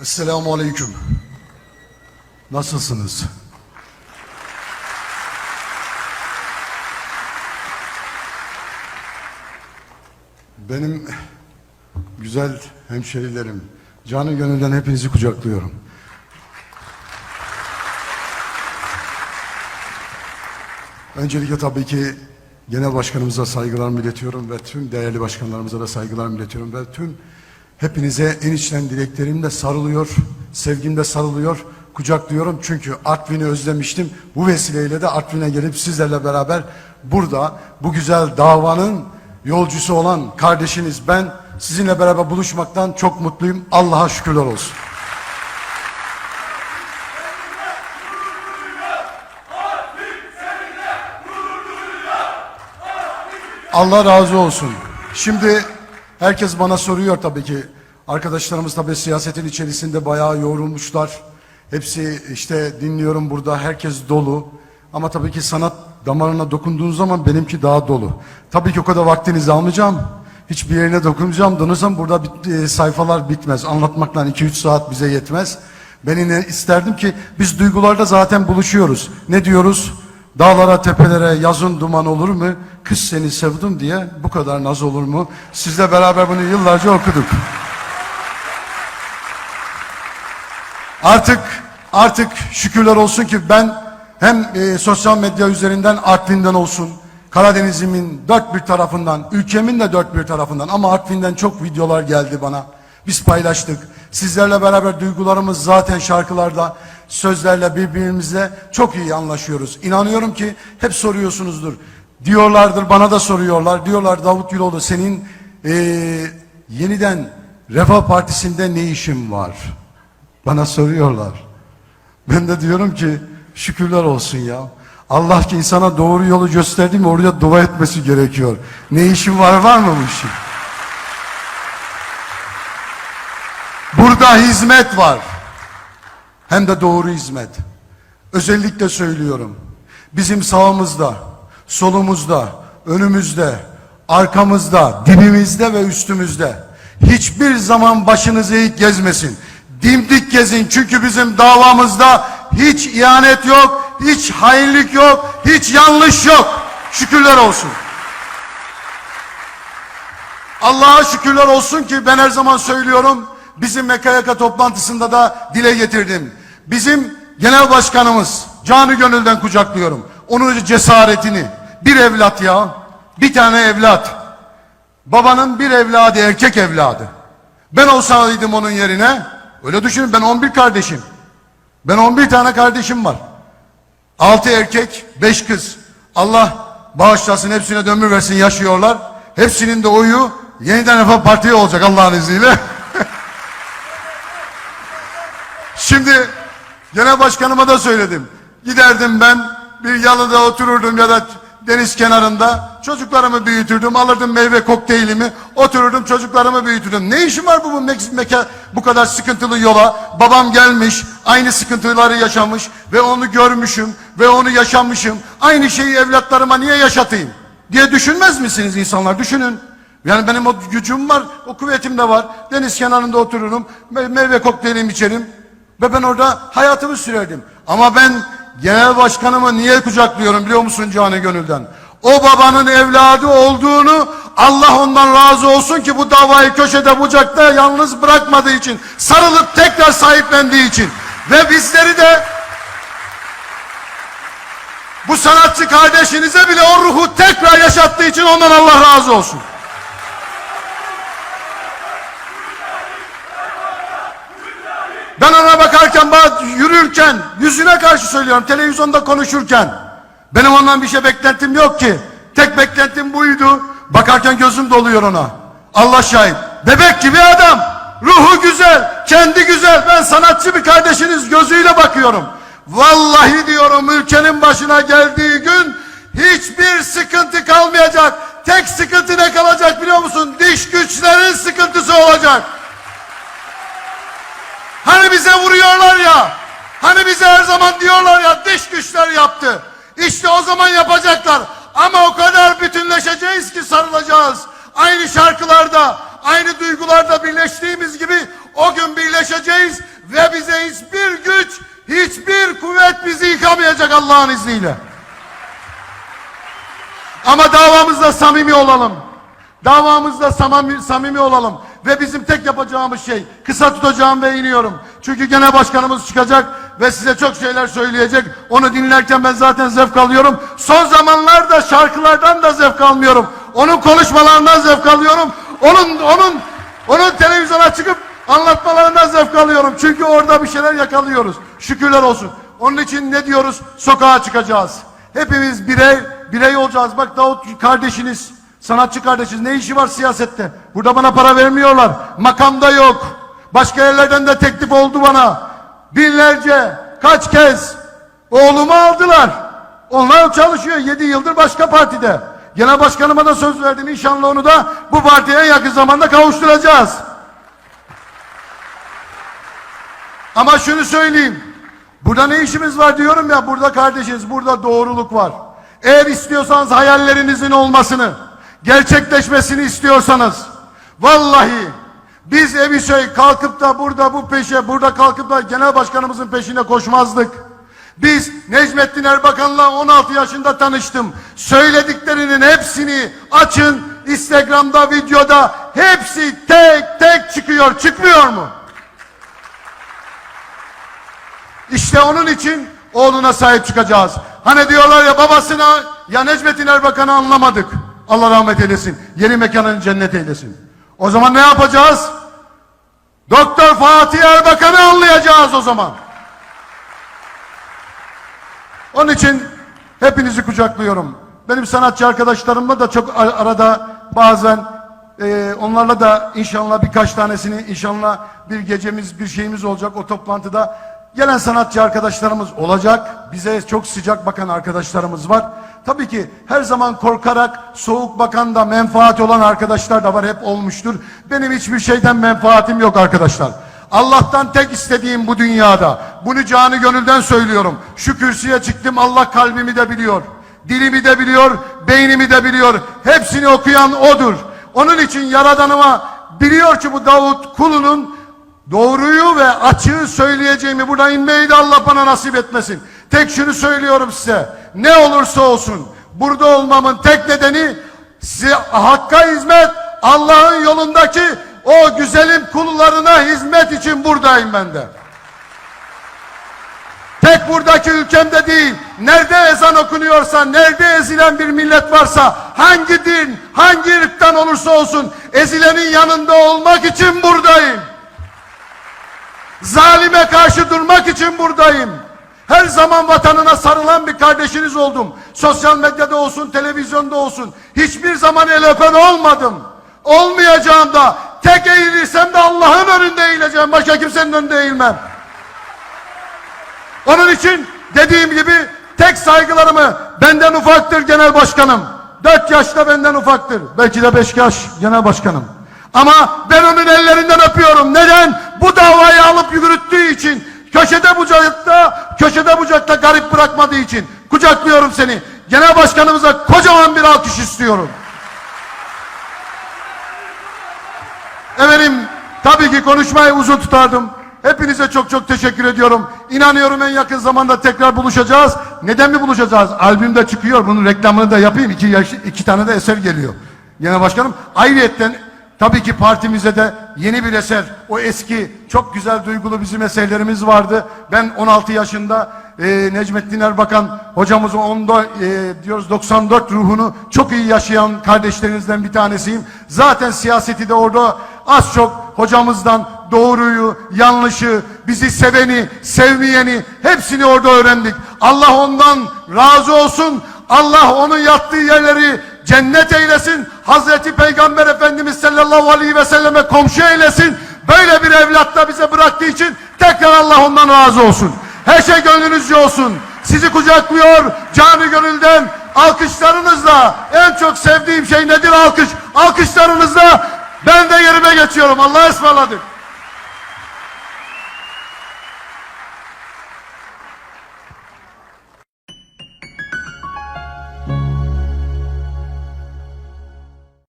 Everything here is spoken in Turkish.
Esselamu Aleyküm. Nasılsınız? Benim güzel hemşerilerim, canı gönülden hepinizi kucaklıyorum. Öncelikle tabii ki genel başkanımıza saygılarımı iletiyorum ve tüm değerli başkanlarımıza da saygılarımı iletiyorum ve tüm hepinize en içten dileklerimle sarılıyor, sevgimle sarılıyor, kucaklıyorum. Çünkü Artvin'i özlemiştim. Bu vesileyle de Artvin'e gelip sizlerle beraber burada bu güzel davanın yolcusu olan kardeşiniz ben sizinle beraber buluşmaktan çok mutluyum. Allah'a şükürler olsun. Allah razı olsun. Şimdi herkes bana soruyor tabii ki. Arkadaşlarımız tabii siyasetin içerisinde bayağı yoğrulmuşlar. Hepsi işte dinliyorum burada herkes dolu. Ama tabii ki sanat damarına dokunduğun zaman benimki daha dolu. Tabii ki o kadar vaktinizi almayacağım. Hiçbir yerine dokunmayacağım. Donursam burada bit- e, sayfalar bitmez. Anlatmakla 2-3 saat bize yetmez. Ben yine isterdim ki biz duygularda zaten buluşuyoruz. Ne diyoruz? Dağlara tepelere yazın duman olur mu? Kız seni sevdim diye bu kadar naz olur mu? Sizle beraber bunu yıllarca okuduk. Artık artık şükürler olsun ki ben hem e, sosyal medya üzerinden Artvin'den olsun, Karadeniz'imin dört bir tarafından, ülkemin de dört bir tarafından ama Artvin'den çok videolar geldi bana. Biz paylaştık. Sizlerle beraber duygularımız zaten şarkılarda, sözlerle birbirimizle çok iyi anlaşıyoruz. İnanıyorum ki hep soruyorsunuzdur. Diyorlardır, bana da soruyorlar. Diyorlar Davut Güloğlu senin e, yeniden Refah Partisi'nde ne işin var? Bana soruyorlar. Ben de diyorum ki şükürler olsun ya. Allah ki insana doğru yolu gösterdi mi oraya dua etmesi gerekiyor. Ne işin var var mı bu işin? Burada hizmet var. Hem de doğru hizmet. Özellikle söylüyorum. Bizim sağımızda, solumuzda, önümüzde, arkamızda, dibimizde ve üstümüzde hiçbir zaman başınızı eğik gezmesin. Dimdik gezin çünkü bizim davamızda hiç ihanet yok, hiç hainlik yok, hiç yanlış yok. Şükürler olsun. Allah'a şükürler olsun ki ben her zaman söylüyorum. Bizim MKYK toplantısında da dile getirdim. Bizim genel başkanımız canı gönülden kucaklıyorum. Onun cesaretini bir evlat ya bir tane evlat. Babanın bir evladı erkek evladı. Ben olsaydım onun yerine öyle düşünün ben 11 kardeşim. Ben 11 tane kardeşim var. 6 erkek 5 kız. Allah bağışlasın hepsine de versin yaşıyorlar. Hepsinin de oyu yeniden Refah Parti'ye olacak Allah'ın izniyle. Şimdi genel başkanıma da söyledim. Giderdim ben bir yalıda otururdum ya da deniz kenarında çocuklarımı büyütürdüm. Alırdım meyve kokteylimi otururdum çocuklarımı büyütürdüm. Ne işim var bu bu, mek- meka, bu kadar sıkıntılı yola? Babam gelmiş aynı sıkıntıları yaşamış ve onu görmüşüm ve onu yaşamışım. Aynı şeyi evlatlarıma niye yaşatayım diye düşünmez misiniz insanlar? Düşünün. Yani benim o gücüm var, o kuvvetim de var. Deniz kenarında otururum, me- meyve kokteylimi içerim. Ve ben orada hayatımı sürerdim. Ama ben genel başkanımı niye kucaklıyorum biliyor musun canı gönülden? O babanın evladı olduğunu Allah ondan razı olsun ki bu davayı köşede bucakta yalnız bırakmadığı için, sarılıp tekrar sahiplendiği için ve bizleri de bu sanatçı kardeşinize bile o ruhu tekrar yaşattığı için ondan Allah razı olsun. Ben ona bakarken, yürürken, yüzüne karşı söylüyorum, televizyonda konuşurken. Benim ondan bir şey beklentim yok ki. Tek beklentim buydu. Bakarken gözüm doluyor ona. Allah şahit. Bebek gibi adam. Ruhu güzel, kendi güzel. Ben sanatçı bir kardeşiniz gözüyle bakıyorum. Vallahi diyorum ülkenin başına geldiği gün hiçbir sıkıntı kalmayacak. Tek sıkıntı ne kalacak biliyor musun? Diş güçlerin sıkıntısı olacak. Hani bize vuruyorlar ya. Hani bize her zaman diyorlar ya dış güçler yaptı. İşte o zaman yapacaklar. Ama o kadar bütünleşeceğiz ki sarılacağız. Aynı şarkılarda, Aynı duygularda birleştiğimiz gibi o gün birleşeceğiz ve bize hiçbir güç, hiçbir kuvvet bizi yıkamayacak Allah'ın izniyle. Ama davamızda samimi olalım. Davamızda samimi, samimi olalım. Ve bizim tek yapacağımız şey kısa tutacağım ve iniyorum. Çünkü gene başkanımız çıkacak ve size çok şeyler söyleyecek. Onu dinlerken ben zaten zevk alıyorum. Son zamanlarda şarkılardan da zevk almıyorum. Onun konuşmalarından zevk alıyorum. Onun onun onun televizyona çıkıp anlatmalarından zevk alıyorum. Çünkü orada bir şeyler yakalıyoruz. Şükürler olsun. Onun için ne diyoruz? Sokağa çıkacağız. Hepimiz birey, birey olacağız. Bak Davut kardeşiniz, sanatçı kardeşiniz ne işi var siyasette? Burada bana para vermiyorlar. Makamda yok. Başka yerlerden de teklif oldu bana. Binlerce, kaç kez oğlumu aldılar. Onlar çalışıyor. Yedi yıldır başka partide. Genel başkanıma da söz verdim. İnşallah onu da bu partiye yakın zamanda kavuşturacağız. Ama şunu söyleyeyim. Burada ne işimiz var diyorum ya burada kardeşiniz burada doğruluk var. Eğer istiyorsanız hayallerinizin olmasını, gerçekleşmesini istiyorsanız vallahi biz Evisoy kalkıp da burada bu peşe, burada kalkıp da genel başkanımızın peşine koşmazdık. Biz Necmettin Erbakan'la 16 yaşında tanıştım. Söylediklerinin hepsini açın. Instagram'da, videoda hepsi tek tek çıkıyor. Çıkmıyor mu? İşte onun için oğluna sahip çıkacağız. Hani diyorlar ya babasına ya Necmettin Erbakan'ı anlamadık. Allah rahmet eylesin. Yeni mekanını cennet eylesin. O zaman ne yapacağız? Doktor Fatih Erbakan'ı anlayacağız o zaman. Onun için hepinizi kucaklıyorum. Benim sanatçı arkadaşlarımla da çok ar- arada bazen e, onlarla da inşallah birkaç tanesini inşallah bir gecemiz bir şeyimiz olacak o toplantıda. Gelen sanatçı arkadaşlarımız olacak. Bize çok sıcak bakan arkadaşlarımız var. Tabii ki her zaman korkarak soğuk bakan da menfaat olan arkadaşlar da var hep olmuştur. Benim hiçbir şeyden menfaatim yok arkadaşlar. Allah'tan tek istediğim bu dünyada. Bunu canı gönülden söylüyorum. Şu kürsüye çıktım Allah kalbimi de biliyor. Dilimi de biliyor, beynimi de biliyor. Hepsini okuyan odur. Onun için Yaradanıma biliyor ki bu Davut kulunun doğruyu ve açığı söyleyeceğimi burada inmeyi de Allah bana nasip etmesin. Tek şunu söylüyorum size. Ne olursa olsun burada olmamın tek nedeni size hakka hizmet, Allah'ın yolundaki o güzelim kullarına hizmet için buradayım ben de. Tek buradaki ülkemde değil, nerede ezan okunuyorsa, nerede ezilen bir millet varsa, hangi din, hangi ırktan olursa olsun, ezilenin yanında olmak için buradayım. Zalime karşı durmak için buradayım. Her zaman vatanına sarılan bir kardeşiniz oldum. Sosyal medyada olsun, televizyonda olsun. Hiçbir zaman el öpen olmadım. Olmayacağım da. Tek eğilirsem de Allah'ın önünde eğileceğim. Başka kimsenin önünde eğilmem. Onun için dediğim gibi tek saygılarımı benden ufaktır genel başkanım. Dört yaşta benden ufaktır. Belki de beş yaş genel başkanım. Ama ben onun ellerinden öpüyorum. Neden? Bu davayı alıp yürüttüğü için. Köşede bucakta, köşede bucakta garip bırakmadığı için. Kucaklıyorum seni. Genel başkanımıza kocaman bir alkış istiyorum. Efendim tabii ki konuşmayı uzun tutardım. Hepinize çok çok teşekkür ediyorum. İnanıyorum en yakın zamanda tekrar buluşacağız. Neden mi buluşacağız? Albümde çıkıyor. Bunun reklamını da yapayım. İki, iki tane de eser geliyor. Genel başkanım. Ayrıyetten tabii ki partimize de yeni bir eser. O eski çok güzel duygulu bizim eserlerimiz vardı. Ben 16 yaşında e, Necmettin Erbakan hocamızın onda e, diyoruz 94 ruhunu çok iyi yaşayan kardeşlerinizden bir tanesiyim. Zaten siyaseti de orada az çok hocamızdan doğruyu, yanlışı, bizi seveni, sevmeyeni hepsini orada öğrendik. Allah ondan razı olsun. Allah onun yattığı yerleri cennet eylesin. Hazreti Peygamber Efendimiz sallallahu aleyhi ve selleme komşu eylesin. Böyle bir evlat da bize bıraktığı için tekrar Allah ondan razı olsun. Her şey gönlünüzce olsun. Sizi kucaklıyor canı gönülden alkışlarınızla en çok sevdiğim şey nedir alkış? Alkışlarınızla ben de yerime geçiyorum. Allah'a ısmarladık.